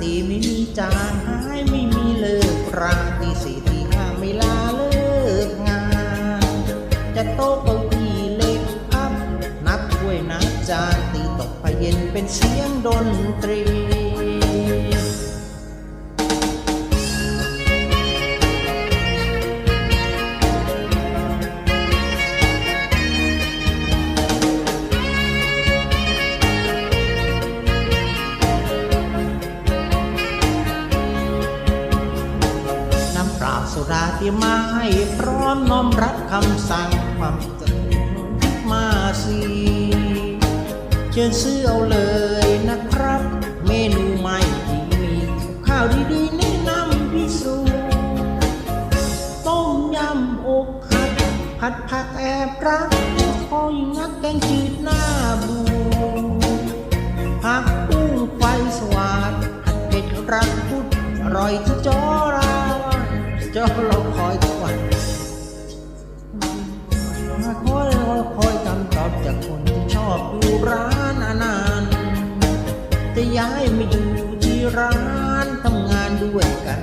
ตีไม่มีจางหายไม่มีเลิกรังตีสี่ตีห้าไม่ลาเลิกงาน จะโต๊ะเก้าอี้เล็กพับนับถ้วยนับจานตีตกพเย็นเป็นเสียงดนตรี ยมมาให้พร้อมน้อมรับคำสั่งความเกิดมาสิเชิญซื้อเอาเลยนะครับ เมนูใหม่ที่มีข้าวดีๆแนะนำพิสูต้มยำอกหักผัดผักแอบรักคอยงักแกงจืดหน้าบูผักปุ้งไฟสวาดผัดเผ็ดรักพุดอร่อยทุกจอ เจ้าเราคอยทุกวันคอยคอยคอยคำตอบจากคนที่ชอบอยู่ร้านนานจะย้ายมาอยู่ที่ร้านทำงานด้วยกัน